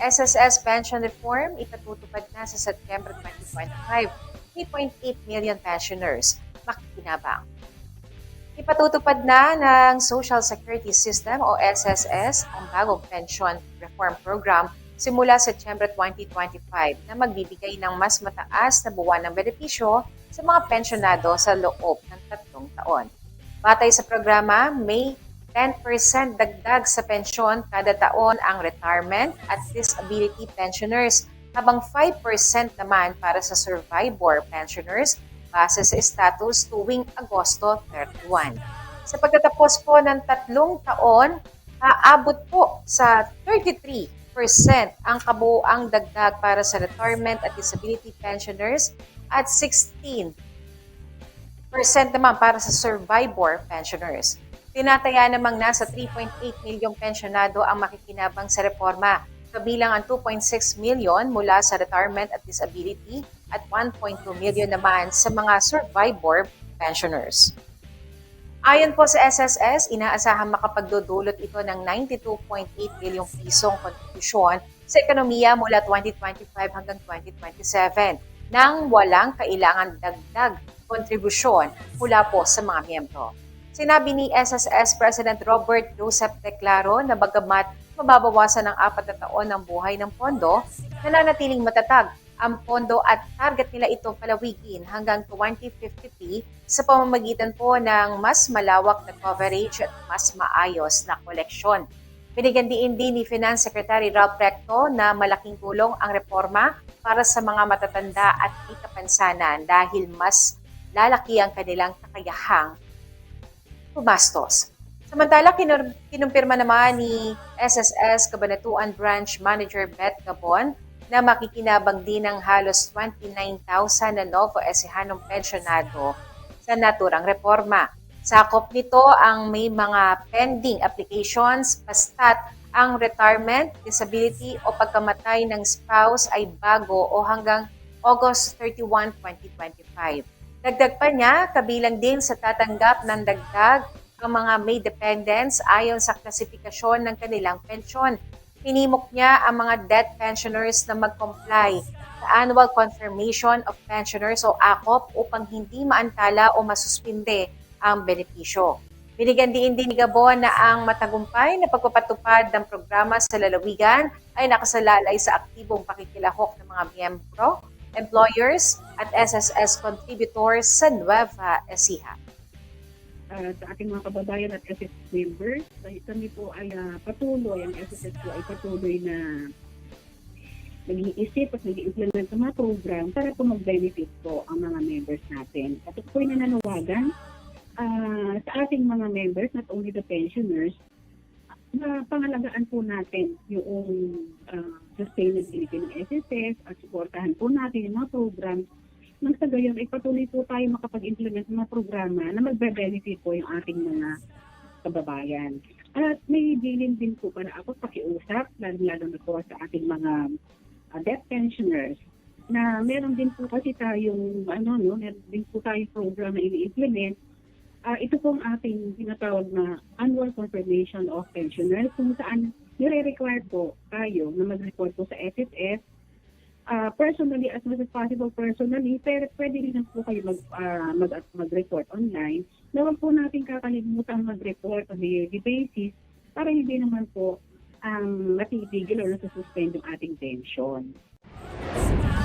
SSS pension reform ipatutupad na sa September 2025. 3.8 million pensioners makikinabang. Ipatutupad na ng Social Security System o SSS ang bagong pension reform program simula September 2025 na magbibigay ng mas mataas na buwan ng benepisyo sa mga pensyonado sa loob ng tatlong taon. Batay sa programa, may 10% dagdag sa pensyon kada taon ang retirement at disability pensioners, habang 5% naman para sa survivor pensioners base sa status tuwing Agosto 31. Sa pagtatapos po ng tatlong taon, aabot po sa 33% ang kabuuang dagdag para sa retirement at disability pensioners at 16% naman para sa survivor pensioners. Tinataya namang nasa 3.8 milyong pensyonado ang makikinabang sa reforma, kabilang ang 2.6 milyon mula sa retirement at disability at 1.2 milyon naman sa mga survivor pensioners. Ayon po sa SSS, inaasahang makapagdudulot ito ng 92.8 bilyong pisong kontribusyon sa ekonomiya mula 2025 hanggang 2027 nang walang kailangan dagdag kontribusyon mula po sa mga miyembro. Sinabi ni SSS President Robert Joseph Teclaro na bagamat mababawasan ng apat na taon ng buhay ng pondo, nananatiling matatag ang pondo at target nila ito palawigin hanggang 2050 sa pamamagitan po ng mas malawak na coverage at mas maayos na koleksyon. Binigyan din din ni Finance Secretary Ralph Recto na malaking tulong ang reforma para sa mga matatanda at may kapansanan dahil mas lalaki ang kanilang kakayahang tumastos. Samantala, kinur- kinumpirma naman ni SSS Cabanatuan Branch Manager Beth Gabon na makikinabang din ng halos 29,000 na Novo Ecihanong pensionado sa naturang reforma. Sakop nito ang may mga pending applications basta't ang retirement, disability o pagkamatay ng spouse ay bago o hanggang August 31, 2025. Dagdag pa niya, kabilang din sa tatanggap ng dagdag ang mga may dependents ayon sa klasifikasyon ng kanilang pensyon. Pinimok niya ang mga debt pensioners na mag-comply sa Annual Confirmation of Pensioners o ACOP upang hindi maantala o masuspinde ang benepisyo. Binigyan din din ni Gabon na ang matagumpay na pagpapatupad ng programa sa lalawigan ay nakasalalay sa aktibong pakikilahok ng mga miyembro employers at SSS contributors sa Nueva Ecija. uh, sa ating mga kababayan at SSS members. Kami po ay uh, patuloy, ang SSS po ay patuloy na nag-iisip at nag-implement ng mga program para po mag-benefit po ang mga members natin. At ito po ay nananawagan uh, sa ating mga members, not only the pensioners, na pangalagaan po natin yung uh, sustainability ng SSS at suportahan po natin yung mga programs nang sa gayon ay patuloy po tayo makapag-implement ng mga programa na magbe-benefit po yung ating mga kababayan. At may bilin din po para ako pakiusap, lalo-lalo na po sa ating mga uh, debt pensioners, na meron din po kasi tayong, ano, no, meron din po tayong program na ini-implement. Uh, ito pong ating tinatawag na annual confirmation of pensioners kung saan nire-require po tayo na mag-report po sa SSS uh, personally as much as possible personally, pero pwede rin po kayo mag, uh, mag, mag-report online. Na huwag po natin kakalimutan mag-report on a yearly basis para hindi naman po ang um, matitigil o nasususpend yung ating pension.